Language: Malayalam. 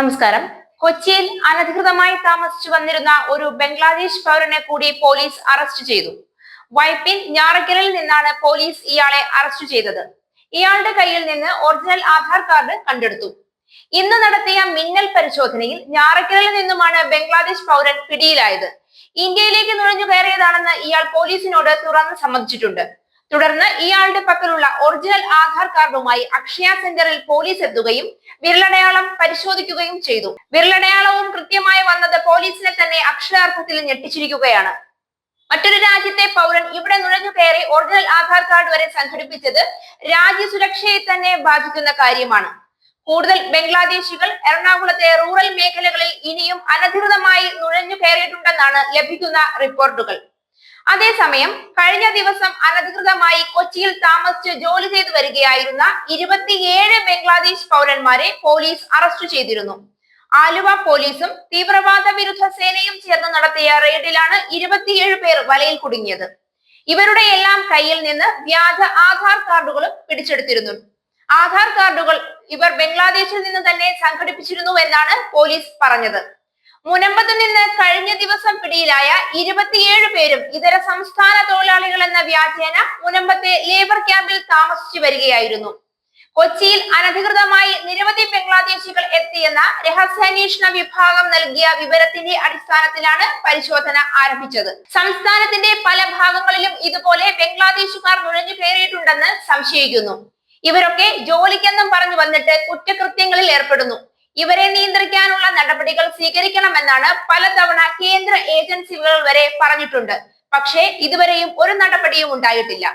നമസ്കാരം. കൊച്ചിയിൽ അനധികൃതമായി താമസിച്ചു വന്നിരുന്ന ഒരു ബംഗ്ലാദേശ് പൗരനെ കൂടി പോലീസ് അറസ്റ്റ് ചെയ്തു. വൈപ്പിൻ ഞാറക്കലിൽ നിന്നാണ് പോലീസ് ഇയാളെ അറസ്റ്റ് ചെയ്തത്. ഇയാളുടെ കയ്യിൽ നിന്ന് ഒറിജിനൽ ആധാർ കാർഡ് കണ്ടെടുത്തു. ഇന്ന് നടത്തിയ മിന്നൽ പരിശോധനയിൽ ഞാറക്കലിൽ നിന്നുമാണ് ബംഗ്ലാദേശ് പൗരൻ പിടിയിലായത്. ഇന്ത്യയിലേക്ക് നുഴഞ്ഞു കയറിയതാണെന്ന് ഇയാൾ പോലീസിനോട് തുറന്ന് സമ്മതിച്ചിട്ടുണ്ട്. തുടർന്ന് ഇയാളുടെ പക്കലുള്ള ഒറിജിനൽ ആധാർ കാർഡുമായി അക്ഷയ സെന്ററിൽ പോലീസ് എത്തുകയും വിരലടയാളം പരിശോധിക്കുകയും ചെയ്തു. വിരലടയാളവും കൃത്യമായി വന്നത് പോലീസിനെ തന്നെ അക്ഷരാർത്ഥത്തിൽ ഞെട്ടിച്ചിരിക്കുകയാണ്. മറ്റൊരു രാജ്യത്തെ പൗരൻ ഇവിടെ നുഴഞ്ഞു കയറി ഒറിജിനൽ ആധാർ കാർഡ് വരെ സംഘടിപ്പിച്ചത് രാജ്യസുരക്ഷയെ തന്നെ ബാധിക്കുന്ന കാര്യമാണ്. കൂടുതൽ ബംഗ്ലാദേശികൾ എറണാകുളത്തെ റൂറൽ മേഖലകളിൽ ഇനിയും അനധികൃതമായി നുഴഞ്ഞു കയറിയിട്ടുണ്ടെന്നാണ് ലഭിക്കുന്ന റിപ്പോർട്ടുകൾ. അതേസമയം കഴിഞ്ഞ ദിവസം അനധികൃതമായി കൊച്ചിയിൽ താമസിച്ച് ജോലി ചെയ്തു വരികയായിരുന്ന ഇരുപത്തിയേഴ് ബംഗ്ലാദേശ് പൗരന്മാരെ പോലീസ് അറസ്റ്റ് ചെയ്തിരുന്നു. ആലുവ പോലീസും തീവ്രവാദ വിരുദ്ധ സേനയും ചേർന്ന് നടത്തിയ റെയ്ഡിലാണ് ഇരുപത്തിയേഴ് പേർ വലയിൽ കുടുങ്ങിയത്. ഇവരുടെ എല്ലാം കയ്യിൽ നിന്ന് വ്യാജ ആധാർ കാർഡുകളും പിടിച്ചെടുത്തിരുന്നു. ആധാർ കാർഡുകൾ ഇവർ ബംഗ്ലാദേശിൽ നിന്ന് തന്നെ സംഘടിപ്പിച്ചിരുന്നു എന്നാണ് പോലീസ് പറഞ്ഞത്. മുനമ്പത്ത് നിന്ന് കഴിഞ്ഞ ദിവസം പിടിയിലായ ഇരുപത്തിയേഴ് പേരും ഇതര സംസ്ഥാന തൊഴിലാളികൾ എന്ന വ്യാജേന മുനമ്പത്തെ ലേബർ ക്യാമ്പിൽ താമസിച്ചു വരികയായിരുന്നു. കൊച്ചിയിൽ അനധികൃതമായി നിരവധി ബംഗ്ലാദേശികൾ എത്തിയെന്ന രഹസ്യാന്വേഷണ വിഭാഗം നൽകിയ വിവരത്തിന്റെ അടിസ്ഥാനത്തിലാണ് പരിശോധന ആരംഭിച്ചത്. സംസ്ഥാനത്തിന്റെ പല ഭാഗങ്ങളിലും ഇതുപോലെ ബംഗ്ലാദേശുകാർ നുഴഞ്ഞു കയറിയിട്ടുണ്ടെന്ന് സംശയിക്കുന്നു. ഇവരൊക്കെ ജോലിക്കെന്നും പറഞ്ഞു വന്നിട്ട് കുറ്റകൃത്യങ്ങളിൽ ഏർപ്പെടുന്നു. ഇവരെ നിയന്ത്രിക്കാനുള്ള നടപടികൾ സ്വീകരിക്കണമെന്നാണ് പലതവണ കേന്ദ്ര ഏജൻസികൾ വരെ പറഞ്ഞിട്ടുണ്ട്. പക്ഷേ ഇതുവരെയും ഒരു നടപടിയും ഉണ്ടായിട്ടില്ല.